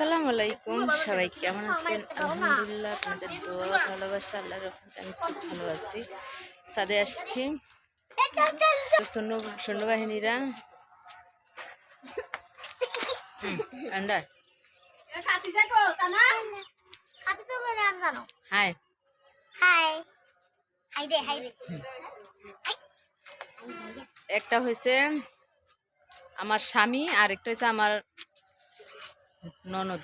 আসসালামু আলাইকুম, সবাই কেমন আছেন? আলহামদুলিল্লাহ, আপনাদের দোয়া, ভালোবাসা, আল্লাহর রহমতে আমি খুব ভালো আছি। সাদে আসছি। সৈন্য, সৈন্যবাহিনীরা। আন্ডা। খাতে তো বলে আর হাই। হাই হাই হাই একটা হয়েছে আমার স্বামী আর একটা হয়েছে আমার ননদ।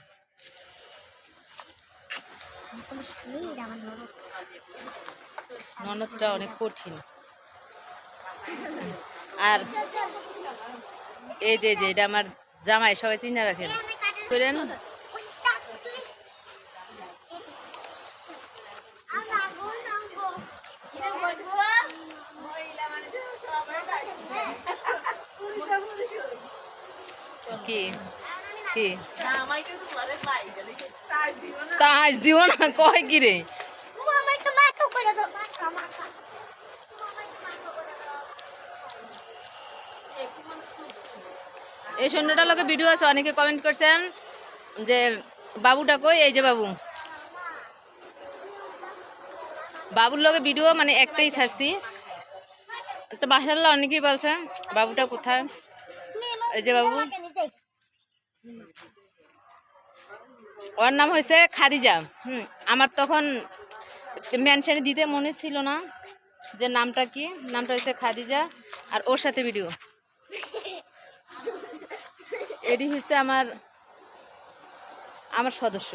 ননদটা অনেক কঠিন। আর এই যে যে, এটা আমার জামাই, সবাই চিনে রাখেন। করেন। কি? কি? তাজ দিব না কয় কি রে? এই সৈন্যটা লোকে ভিডিও আছে অনেকে কমেন্ট করছেন যে বাবুটা কই? এই যে বাবু। বাবুর লগে ভিডিও মানে একটাই ছাড়ছি। তো মাসাল্লাহ অনেকেই বলছে বাবুটা কোথায়? এই যে বাবু। ওর নাম হয়েছে খাদিজা। হুম, আমার তখন মেনশনে দিতে মনে ছিল না যে নামটা কি। নামটা হয়েছে খাদিজা আর ওর সাথে ভিডিও এটি হচ্ছে আমার আমার সদস্য।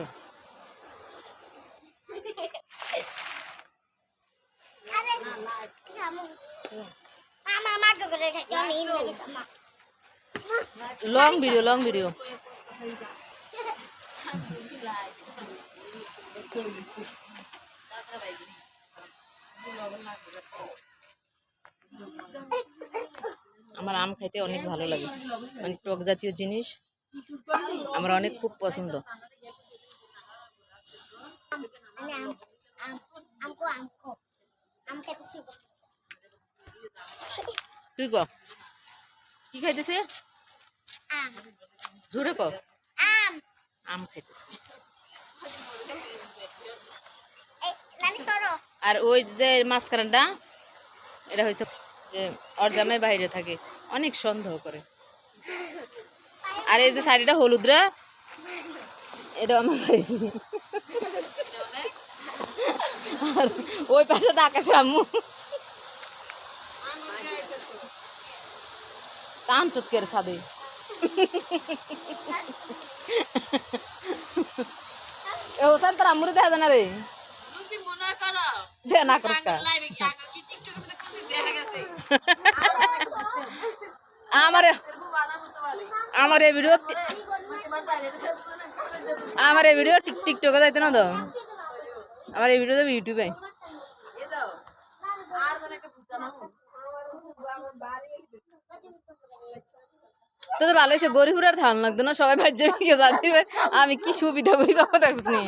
লং ভিডিও লং ভিডিও আমার আম খাইতে অনেক ভালো লাগে। মানে টক জাতীয় জিনিস। আমার অনেক খুব পছন্দ। তুই ক? কি খাইতেছে জোরে ক আম। আম সরো। আর ওই যে মাঝখানটা এটা হচ্ছে যে ওর জামাই বাইরে থাকে অনেক সন্দেহ করে। আর এই যে শাড়িটা হলুদরা এটা আমার পাইছি। আর ওই পাশে আকাশ আম্মু। কান চুতকের ছাদে? দেখা যায় না রে দেখা না করিস কা। আমার আমার এই ভিডিও আমার এই ভিডিও টিক টিকটকে যাইতে না তো আমার এই ভিডিও যাবে ইউটিউবে তো তো ভালো হয়েছে। গরিবুর আর ধান লাগতো না সবাই ভাজ্য গিয়ে যাচ্ছি আমি কি সুবিধা করি কখন দেখছি নি।